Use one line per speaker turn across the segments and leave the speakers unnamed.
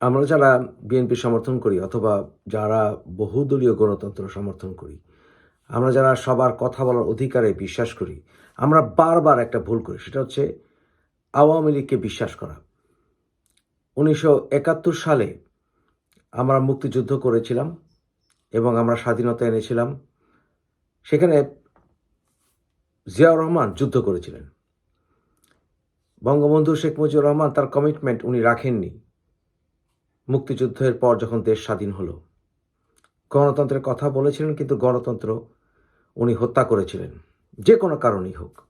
আমরা যারা বিএনপি সমর্থন করি অথবা যারা বহুদলীয় গণতন্ত্র সমর্থন করি, আমরা যারা সবার কথা বলার অধিকারে বিশ্বাস করি, আমরা বারবার একটা ভুল করি, সেটা হচ্ছে আওয়ামী লীগকে বিশ্বাস করা। উনিশশো একাত্তর সালে আমরা মুক্তিযুদ্ধ করেছিলাম এবং আমরা স্বাধীনতা এনেছিলাম। সেখানে জিয়াউর রহমান যুদ্ধ করেছিলেন। বঙ্গবন্ধু শেখ মুজিবুর রহমান তার কমিটমেন্ট উনি রাখেননি। মুক্তিযুদ্ধের পর যখন দেশ স্বাধীন হলো। গণতন্ত্রের কথা বলেছিলেন, কিন্তু গণতন্ত্র উনি হত্যা করেছিলেন, যে কোনো কারণেই হোক।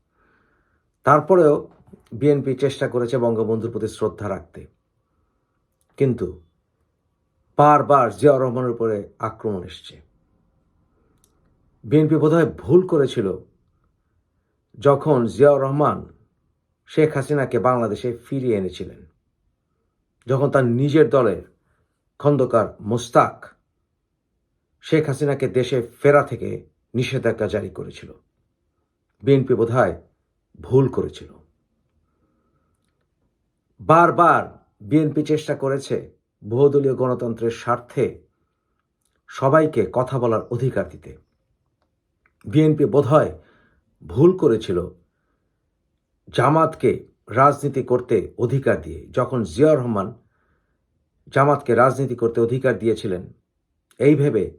তারপরেও বিএনপি চেষ্টা করেছে বঙ্গবন্ধুর প্রতি শ্রদ্ধা রাখতে। কিন্তু বারবার জিয়াউর রহমানের উপরে আক্রমণ এসছে। বিএনপি বোধহয় ভুল করেছিল যখন জিয়াউর রহমান শেখ হাসিনাকে বাংলাদেশে ফিরিয়ে এনেছিলেন। যখন তার নিজের দলের খন্দকার মোস্তাক শেখ হাসিনাকে দেশে ফেরা থেকে নিষেধাজ্ঞা জারি করেছিল, বিএনপি বোধহয় ভুল করেছিল। বারবার বিএনপি চেষ্টা করেছে বহুদলীয় গণতন্ত্রের স্বার্থে সবাইকে কথা বলার অধিকার দিতে। বিএনপি বোধহয় ভুল করেছিল জামাতকে রাজনীতি করতে অধিকার দিয়ে, যখন জিয়াউর রহমান জামাতকে রাজনীতি করতে অধিকার দিয়েছিলেন, এই ভেবে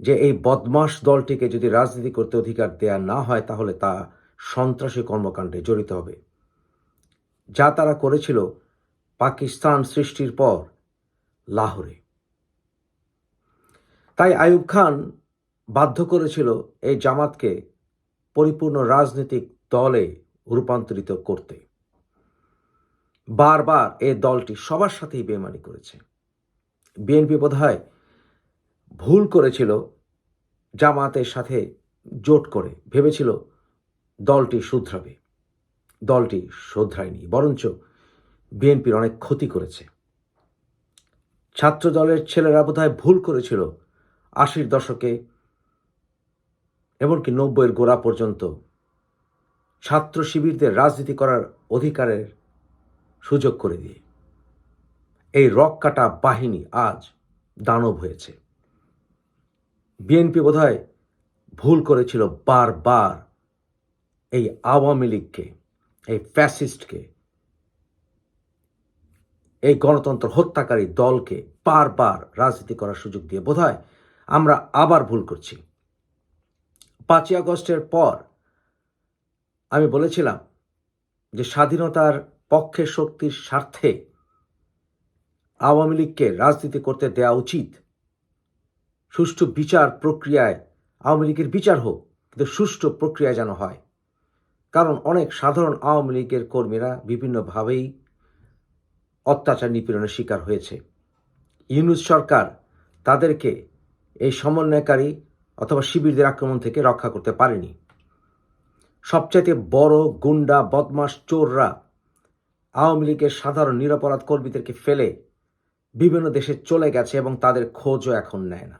যে এই বদমাস দলটিকে যদি রাজনীতি করতে অধিকার দেয়া না হয়, তাহলে তা সন্ত্রাসী কর্মকাণ্ডে জড়িত হবে। যা তারা করেছিল পাকিস্তান সৃষ্টির পর লাহোরে। তাই আয়ুব খান বাধ্য করেছিল এই জামাতকে পরিপূর্ণ রাজনৈতিক দলে রূপান্তরিত করতে। বারবার এ দলটি সবার সাথেই বেমানি করেছে। বিএনপি বোধহয় ভুল করেছিল জামাতের সাথে জোট করে, ভেবেছিল দলটি শুধরাবে। দলটি শোধরায়নি, বরঞ্চ বিএনপির অনেক ক্ষতি করেছে। ছাত্র দলের ছেলেরা বোধহয় ভুল করেছিল আশির দশকে, এমনকি নব্বইয়ের গোড়া পর্যন্ত। ছাত্র শিবিরদের রাজনীতি করার অধিকারের সুযোগ করে দিয়ে এই রক কাটা বাহিনী আজ দানব হয়েছে। বিএনপি বোধহয় ভুল করেছিল বারবার এই আওয়ামী লীগকে, এই ফ্যাসিস্টকে, এই গণতন্ত্র হত্যাকারী দলকে বারবার রাজনীতি করার সুযোগ দিয়ে বোধহয় আমরা আবার ভুল করছি। পাঁচই আগস্টের পর আমি বলেছিলাম যে স্বাধীনতার পক্ষে শক্তির স্বার্থে আওয়ামী লীগকে রাজনীতি করতে দেওয়া উচিত। সুষ্ঠু বিচার প্রক্রিয়ায় আওয়ামী লীগের বিচার হোক, কিন্তু সুষ্ঠু প্রক্রিয়া যেন হয়। কারণ অনেক সাধারণ আওয়ামী লীগের কর্মীরা বিভিন্নভাবেই অত্যাচার নিপীড়নের শিকার হয়েছে। ইউনুস সরকার তাদেরকে এই সমন্বয়কারী অথবা শিবিরদের আক্রমণ থেকে রক্ষা করতে পারেনি। সবচাইতে বড় গুন্ডা বদমাস চোররা আওয়ামী লীগের সাধারণ নিরাপরাধ কর্মীদেরকে ফেলে বিভিন্ন দেশে চলে গেছে এবং তাদের খোঁজও এখন নেয় না।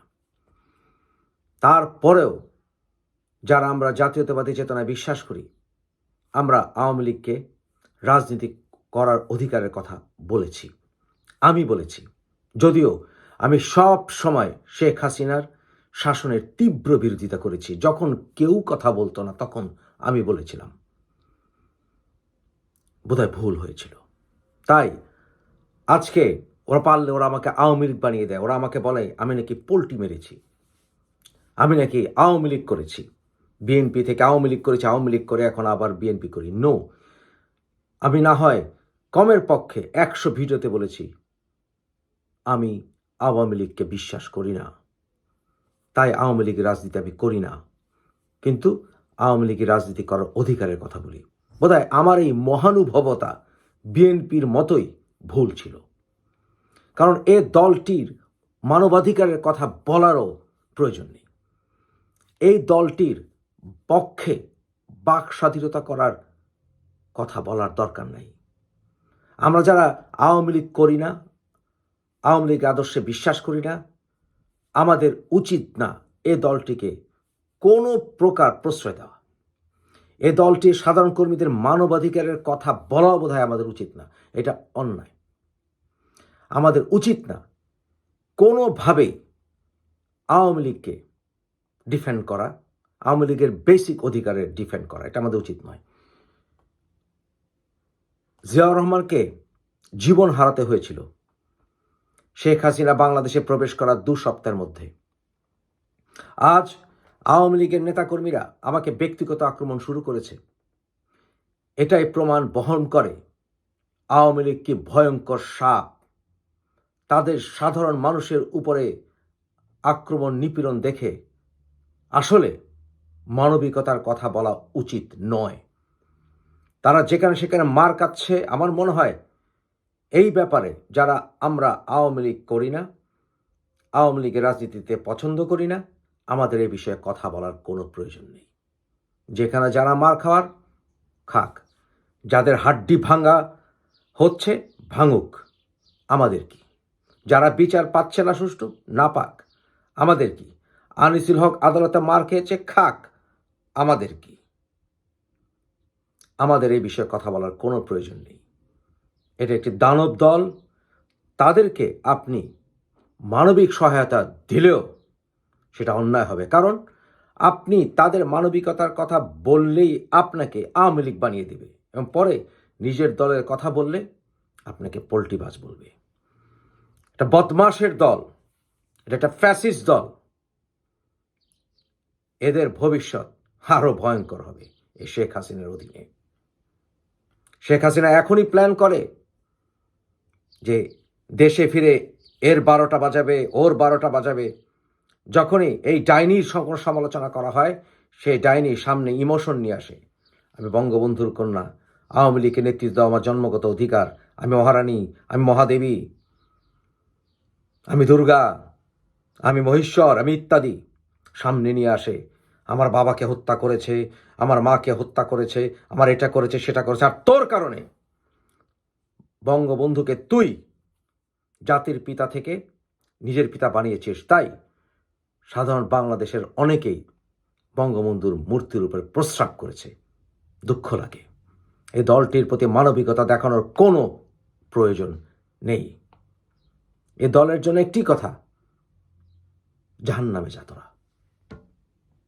তারপরেও যারা আমরা জাতীয়তাবাদী চেতনায় বিশ্বাস করি, আমরা আওয়ামী লীগকে রাজনীতি করার অধিকারের কথা বলেছি। আমি বলেছি, যদিও আমি সব সময় শেখ হাসিনার শাসনের তীব্র বিরোধিতা করেছি, যখন কেউ কথা বলতো না, তখন আমি বলেছিলাম। বোধহয় ভুল হয়েছিল। তাই আজকে ওরা পারলে ওরা আমাকে আওয়ামী লীগ বানিয়ে দেয়। ওরা আমাকে বলে, আমি নাকি পোল্টি মেরেছি। আমি নাকি আওয়ামী লীগ করেছি। বিএনপি থেকে আওয়ামী লীগ করেছি, আওয়ামী লীগ করে এখন আবার বিএনপি করি। নো আমি না হয় কমের পক্ষে একশো ভিডিওতে বলেছি, আমি আওয়ামী লীগকে বিশ্বাস করি না। তাই আওয়ামী লীগের রাজনীতি আমি করি না। কিন্তু আওয়ামী লীগের রাজনীতি করার অধিকারের কথা বলি। বোধহয় আমার এই মহানুভবতা বিএনপির মতোই ভুল ছিল। কারণ এ দলটির মানবাধিকারের কথা বলারও প্রয়োজন নেই। এই দলটির পক্ষে বাক স্বাধীনতা করার কথা বলার দরকার নাই। আমরা যারা আওয়ামী লীগ করি না, আওয়ামী লীগ আদর্শে বিশ্বাস করি না, আমাদের উচিত না এ দলটিকে কোনো প্রকার প্রশ্রয় দেওয়া। এ দলটির সাধারণ কর্মীদের মানবাধিকারের কথা বলাও বোধ আমাদের উচিত না। এটা অন্যায়। আমাদের উচিত না কোনোভাবেই আওয়ামী লীগকে ডিফেন্ড করা, আওয়ামী লীগের বেসিক অধিকারের ডিফেন্ড করা। এটা আমাদের উচিত নয়। জিয়াউর রহমানকে জীবন হারাতে হয়েছিল। শেখ হাসিনা বাংলাদেশে প্রবেশ করার দু সপ্তাহের মধ্যে। আজ আওয়ামী লীগের নেতাকর্মীরা আমাকে ব্যক্তিগত আক্রমণ শুরু করেছে। এটাই প্রমাণ বহন করে আওয়ামী লীগ কি ভয়ঙ্কর সাপ। তাদের সাধারণ মানুষের উপরে আক্রমণ নিপীড়ন দেখে আসলে মানবিকতার কথা বলা উচিত নয়। তারা যেখানে সেখানে মার কাচ্ছে আমার মনে হয় এই ব্যাপারে যারা আমরা আওয়ামী লীগ করি না, আওয়ামী লীগের রাজনীতিতে পছন্দ করি না আমাদের এ বিষয়ে কথা বলার কোনো প্রয়োজন নেই। যেখানে যারা মার খাওয়ার, খাক। যাদের হাড্ডি ভাঙা হচ্ছে, ভাঙুক। আমাদের কি? যারা বিচার পাচ্ছে না সুষ্ঠু, না পাক। আমাদের কি? আনিসুল হক আদালতে মার খেয়েছে, খাক। আমাদের কি? আমাদের এই বিষয়ে কথা বলার কোনো প্রয়োজন নেই। এটা একটি দানব দল। তাদেরকে আপনি মানবিক সহায়তা দিলেও সেটা অন্যায় হবে। কারণ আপনি তাদের মানবিকতার কথা বললেই আপনাকে আওয়ামী লীগ বানিয়ে দেবে এবং পরে নিজের দলের কথা বললে আপনাকে পোল্টিবাজ বলবে। এটা বদমাসের দল, এটা একটা ফ্যাসিস দল। এদের ভবিষ্যৎ আরও ভয়ঙ্কর হবে এই শেখ হাসিনার অধীনে। শেখ হাসিনা এখনই প্ল্যান করে যে দেশে ফিরে এর বারোটা বাজাবে, ওর বারোটা বাজাবে। যখনই এই ডাইনির সমালোচনা করা হয়, সেই ডাইনি সামনে ইমোশন নিয়ে আসে। আমি বঙ্গবন্ধুর কন্যা, আওয়ামী লীগের নেতৃত্ব, আমার জন্মগত অধিকার, আমি মহারানী, আমি মহাদেবী, আমি দুর্গা, আমি মহেশ্বর, আমি ইত্যাদি। সামনে নিয়ে আসে, আমার বাবাকে হত্যা করেছে, আমার মাকে হত্যা করেছে, আমার এটা করেছে, সেটা করেছে। আর তোর কারণে বঙ্গবন্ধুকে তুই জাতির পিতা থেকে নিজের পিতা বানিয়েছিস, তাই সাধারণ বাংলাদেশের অনেকেই বঙ্গবন্ধুর মূর্তির উপরে প্রস্রাব করেছে। দুঃখ লাগে। এই দলটির প্রতি মানবিকতা দেখানোর কোনো প্রয়োজন নেই। এ দলের জন্য একটি কথা জাহান নামে যাতনা।